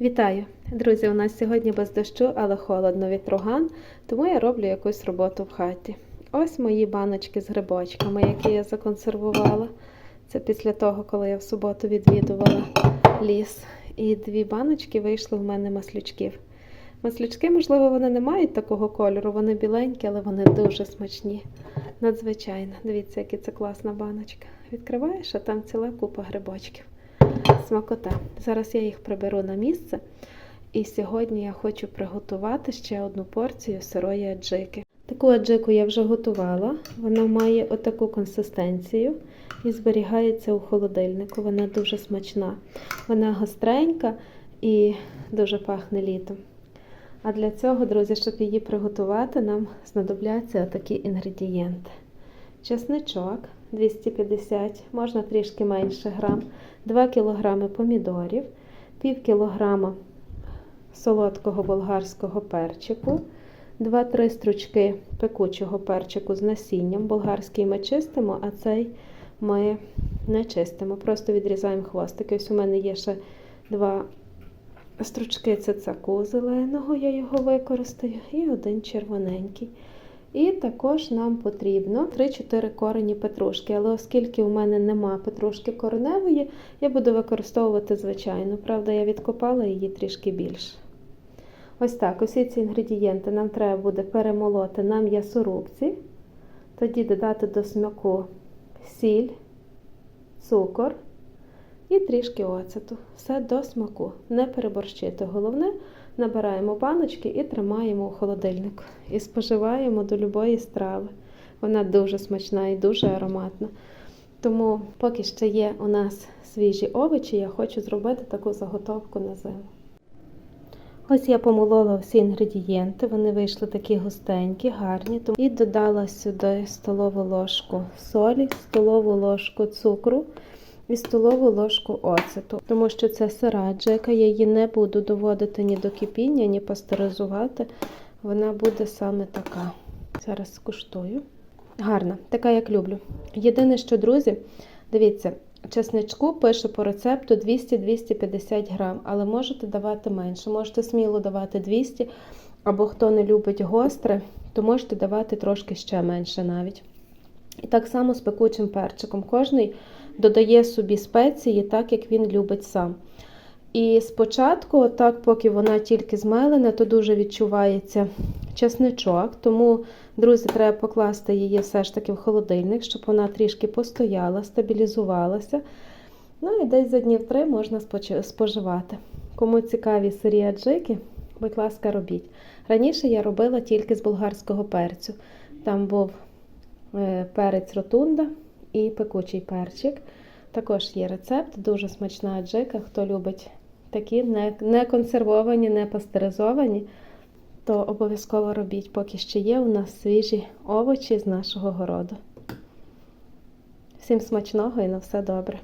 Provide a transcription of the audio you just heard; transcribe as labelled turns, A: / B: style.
A: Вітаю! Друзі, у нас сьогодні без дощу, але холодно вітруган, тому я роблю якусь роботу в хаті. Ось мої баночки з грибочками, які я законсервувала. Це після того, коли я в суботу відвідувала ліс. І дві баночки вийшли в мене маслючків. Маслючки, можливо, вони не мають такого кольору, вони біленькі, але вони дуже смачні. Надзвичайно. Дивіться, яка це класна баночка. Відкриваєш, а там ціла купа грибочків. Смакота. Зараз я їх приберу на місце. І сьогодні я хочу приготувати ще одну порцію сирої аджики. Таку аджику я вже готувала. Вона має отаку консистенцію і зберігається у холодильнику. Вона дуже смачна. Вона гостренька і дуже пахне літом. А для цього, друзі, щоб її приготувати, нам знадобляться такі інгредієнти. Чесничок 250, можна трішки менше грам, 2 кг помідорів, пів кілограма солодкого болгарського перчику, 2-3 стручки пекучого перчику з насінням. Болгарський ми чистимо, а цей ми не чистимо. Просто відрізаємо хвостики. Ось у мене є ще два стручки цицаку зеленого, я його використаю, і один червоненький. І також нам потрібно 3-4 корені петрушки. Але оскільки у мене нема петрушки кореневої, я буду використовувати звичайну. Правда, я відкопала її трішки більше. Ось так, усі ці інгредієнти нам треба буде перемолоти на м'ясорубці, тоді додати до смаку сіль, цукор і трішки оцету. Все до смаку. Не переборщити. Головне, набираємо баночки і тримаємо у холодильнику. І споживаємо до любої страви. Вона дуже смачна і дуже ароматна. Тому, поки ще є у нас свіжі овочі, я хочу зробити таку заготовку на зиму. Ось я помолола всі інгредієнти, вони вийшли такі густенькі, гарні. І додала сюди столову ложку солі, столову ложку цукру і столову ложку оцету, тому що це сира джека, я її не буду доводити ні до кипіння, ні пастеризувати. Вона буде саме така. Зараз скуштую. Гарна, така, як люблю. Єдине, що, друзі, дивіться, чесничку пише по рецепту 200-250 грам, але можете давати менше. Можете сміло давати 200, або хто не любить гостре, то можете давати трошки ще менше навіть. І так само з пекучим перчиком. Кожний додає собі спеції, так як він любить сам. І спочатку, так, поки вона тільки змелена, то дуже відчувається чесничок. Тому, друзі, треба покласти її все ж таки в холодильник, щоб вона трішки постояла, стабілізувалася. Ну і десь за днів три можна споживати. Кому цікаві сирі аджики, будь ласка, робіть. Раніше я робила тільки з болгарського перцю. Там був перець ротунда і пекучий перчик. Також є рецепт, дуже смачна аджика. Хто любить такі не, консервовані, не пастеризовані, то обов'язково робіть, поки ще є у нас свіжі овочі з нашого городу. Всім смачного і на все добре!